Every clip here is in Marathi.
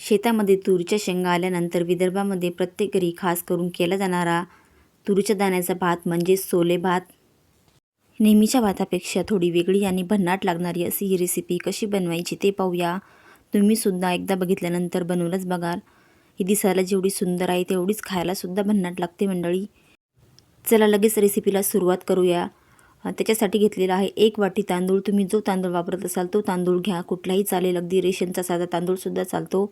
शेतामध्ये तुरीच्या शेंगा आल्यानंतर विदर्भामध्ये प्रत्येक घरी खास करून केला जाणारा तुरीच्या दाण्याचा भात म्हणजेच सोले भात. नेहमीच्या भातापेक्षा थोडी वेगळी आणि भन्नाट लागणारी अशी ही रेसिपी कशी बनवायची ते पाहूया. तुम्हीसुद्धा एकदा बघितल्यानंतर बनवूनच बघाल. ही दिसायला जेवढी सुंदर आहे तेवढीच खायलासुद्धा भन्नाट लागते मंडळी. चला लगेच रेसिपीला सुरुवात करूया. त्याच्यासाठी घेतलेला आहे एक वाटी तांदूळ. तुम्ही जो तांदूळ वापरत असाल तो तांदूळ घ्या. कुठलाही चालेल अगदी रेशनचा साधा तांदूळसुद्धा चालतो.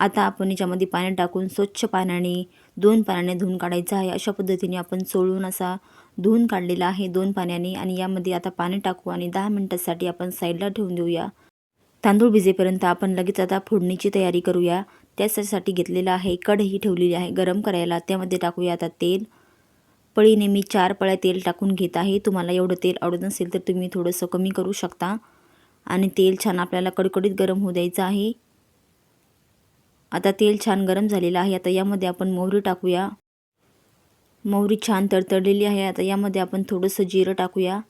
आता आपण याच्यामध्ये पाणी टाकून स्वच्छ पाण्याने दोन पाण्याने धुवून काढायचं आहे. अशा पद्धतीने आपण चोळून असा धुवून काढलेला आहे दोन पाण्याने आणि यामध्ये आता पाणी टाकू आणि दहा मिनटासाठी आपण साईडला ठेवून देऊया. तांदूळ भिजेपर्यंत आपण लगेच आता फोडणीची तयारी करूया. त्याच्यासाठी घेतलेला आहे कढई ठेवलेली आहे गरम करायला. त्यामध्ये टाकूया आता तेल. पळीने मी चार पळ्या तेल टाकून घेत आहे. तुम्हाला एवढं तेल आवडत नसेल तर तुम्ही थोडंसं कमी करू शकता. आणि तेल छान आपल्याला कडकडीत गरम होऊ द्यायचं आहे. आता तेल छान गरम झालेलं आहे. आता यामध्ये आपण मोहरी टाकूया. मोहरी छान तडतडलेली आहे. आता यामध्ये आपण थोडंसं जिरं टाकूया.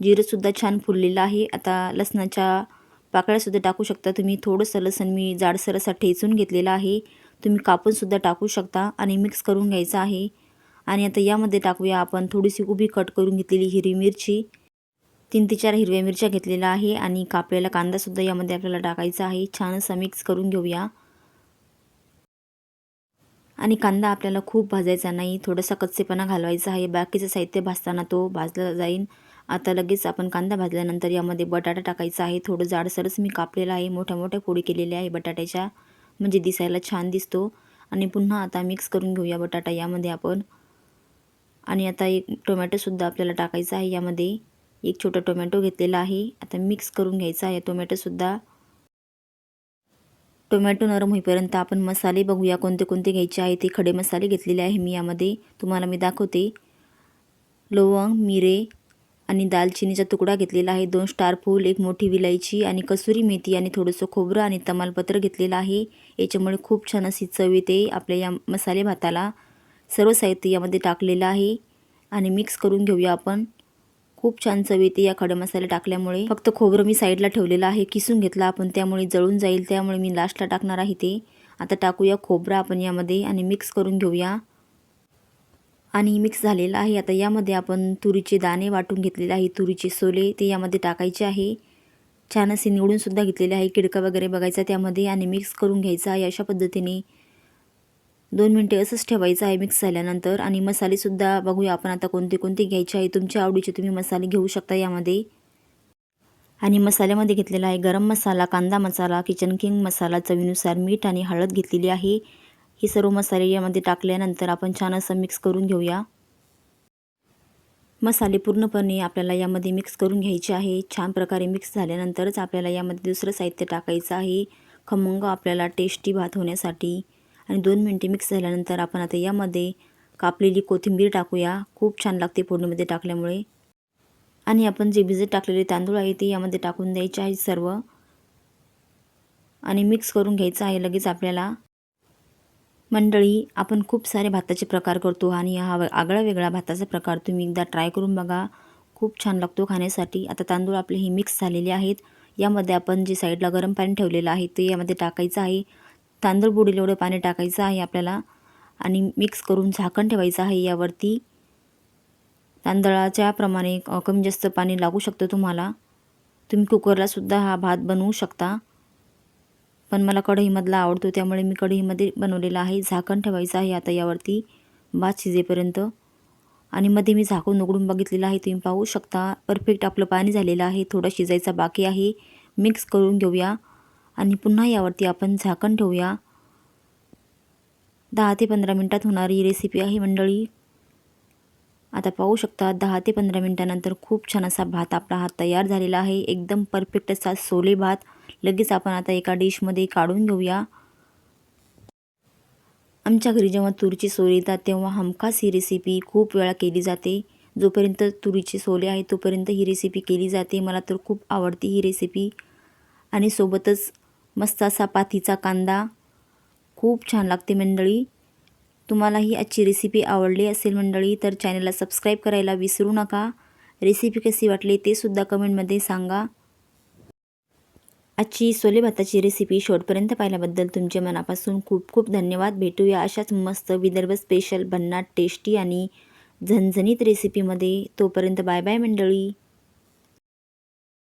जिरंसुद्धा छान फुललेलं आहे. आता लसणाच्या पाकळ्यासुद्धा टाकू शकता तुम्ही. थोडंसं लसण मी जाडसर असा ठेचून घेतलेला आहे. तुम्ही कापूनसुद्धा टाकू शकता आणि मिक्स करून घ्यायचं आहे. आणि आता यामध्ये टाकूया आपण थोडीशी उभी कट करून घेतलेली हिरवी मिरची. तीन ते चार हिरव्या मिरच्या घेतलेल्या आहे. आणि कापलेला कांदासुद्धा यामध्ये आपल्याला टाकायचा आहे. छान असा मिक्स करून घेऊया. आणि कांदा आपल्याला खूप भाजायचा नाही. थोडासा कच्चेपणा घालवायचा आहे. बाकीचं साहित्य भाजताना तो भाजला जाईल आता लगेच आपण कांदा भाजल्यानंतर यामध्ये बटाटा टाकायचा आहे. थोडं जाडसरच मी कापलेलं आहे. मोठ्या मोठ्या पोळी केलेल्या आहे बटाट्याच्या. म्हणजे दिसायला छान दिसतो. आणि पुन्हा आता मिक्स करून घेऊया बटाटा यामध्ये आपण. आणि आता एक टोमॅटोसुद्धा आपल्याला टाकायचा आहे यामध्ये. एक छोटा टोमॅटो घेतलेला आहे. आता मिक्स करून घ्यायचा आहे. टोमॅटोसुद्धा टोमॅटो नरम होईपर्यंत आपण मसाले बघूया. कोणते कोणते घ्यायचे आहे ते खडे मसाले घेतलेले आहे मी यामध्ये. तुम्हाला मी दाखवते. लवंग मिरे आणि दालचिनीचा तुकडा घेतलेला आहे. दोन स्टार फूल एक मोठी विलायची आणि कसुरी मेथी आणि थोडंसं खोबरं आणि तमालपत्र घेतलेलं आहे. याच्यामुळे खूप छान अशी चव येते आपल्या या मसाले भाताला. सर्व साहित्य यामध्ये टाकलेलं आहे. आणि मिक्स करून घेऊया आपण. खूप छान चव येते या खडे मसाले टाकल्यामुळे फक्त खोबरं मी साईडला ठेवलेलं आहे किसून घेतला आपण त्यामुळे जळून जाईल त्यामुळे मी लास्टला टाकणार आहे ते. आता टाकूया खोबरं आपण यामध्ये आणि मिक्स करून घेऊया. आणि मिक्स झालेलं आहे. आता यामध्ये आपण तुरीचे दाणे वाटून घेतलेले आहे तुरीचे सोले ते यामध्ये टाकायचे आहे. छान असे निवडूनसुद्धा घेतलेले आहे किडका वगैरे बघायचा त्यामध्ये आणि मिक्स करून घ्यायचा आहे अशा पद्धतीने. दोन मिनटे असंच ठेवायचं आहे मिक्स झाल्यानंतर आणि मसालेसुद्धा बघूया आपण आता कोणते कोणते घ्यायचे आहे. तुमच्या आवडीचे तुम्ही मसाले घेऊ शकता यामध्ये. आणि मसाल्यामध्ये घेतलेला आहे गरम मसाला कांदा मसाला किचन किंग मसाला चवीनुसार मीठ आणि हळद घेतलेली आहे. हे सर्व मसाले यामध्ये टाकल्यानंतर आपण छान असं मिक्स करून घेऊया. मसाले पूर्णपणे आपल्याला यामध्ये मिक्स करून घ्यायचे आहे. छान प्रकारे मिक्स झाल्यानंतरच आपल्याला यामध्ये दुसरं साहित्य टाकायचं आहे. खमंग आपल्याला टेस्टी भात होण्यासाठी. आणि दोन मिनटे मिक्स झाल्यानंतर आपण आता यामध्ये कापलेली कोथिंबीर टाकूया. खूप छान लागते फोडणीमध्ये टाकल्यामुळे. आणि आपण जे भिजत टाकलेले तांदूळ आहे ते यामध्ये टाकून द्यायचे आहे सर्व. आणि मिक्स करून घ्यायचं आहे लगेच आपल्याला. मंडळी आपण खूप सारे भाताचे प्रकार करतो आणि हा आगळा वेगळा भाताचा प्रकार तुम्ही एकदा ट्राय करून बघा. खूप छान लागतो खाण्यासाठी. आता तांदूळ आपले हे मिक्स झालेले आहेत. यामध्ये आपण जे साईडला गरम पाणी ठेवलेलं आहे ते यामध्ये टाकायचं आहे. तांदूळ बुडेल एवढं पाणी टाकायचं आहे आपल्याला आणि मिक्स करून झाकण ठेवायचं आहे यावरती. तांदळाच्या प्रमाणे कमी जास्त पाणी लागू शकतं तुम्हाला. तुम्ही कुकरलासुद्धा हा भात बनवू शकता. पण मला कढईमधला आवडतो त्यामुळे मी कढईमध्ये बनवलेला आहे. झाकण ठेवायचं आहे आता यावरती भात शिजेपर्यंत. आणि मध्ये मी झाकून उघडून बघितलेलं आहे तुम्ही पाहू शकता. परफेक्ट आपलं पाणी झालेलं आहे थोडं शिजायचा बाकी आहे. मिक्स करून घेऊया. आणि पुन्हा यावरती आपण झाकण ठेवूया. दहा ते पंधरा मिनटात होणारी रेसिपी आहे मंडळी. आता पाहू शकता दहा ते पंधरा मिनटानंतर खूप छान असा भात आपला हात तयार झालेला आहे. एकदम परफेक्ट असा सोले भात. लगेच आपण आता एका डिशमध्ये काढून घेऊया. आमच्या घरी जेव्हा तुरीची सोले येतात तेव्हा हमखास ही रेसिपी खूप वेळा केली जाते. जोपर्यंत तुरीचे सोले आहे तोपर्यंत ही रेसिपी केली जाते. मला तर खूप आवडते ही रेसिपी आणि सोबतच मस्त असा पाथीचा कांदा. खूप छान लागते मंडळी. तुम्हाला ही आजची रेसिपी आवडली असेल मंडळी तर चॅनलला सबस्क्राईब करायला विसरू नका. रेसिपी कशी वाटली ते सुद्धा कमेंटमध्ये सांगा. आजची सोले भाताची रेसिपी शेवटपर्यंत पाहिल्याबद्दल तुमच्या मनापासून खूप खूप धन्यवाद. भेटूया अशाच मस्त विदर्भ स्पेशल भन्नाट टेस्टी आणि झणझणीत रेसिपीमध्ये तोपर्यंत बाय बाय मंडळी.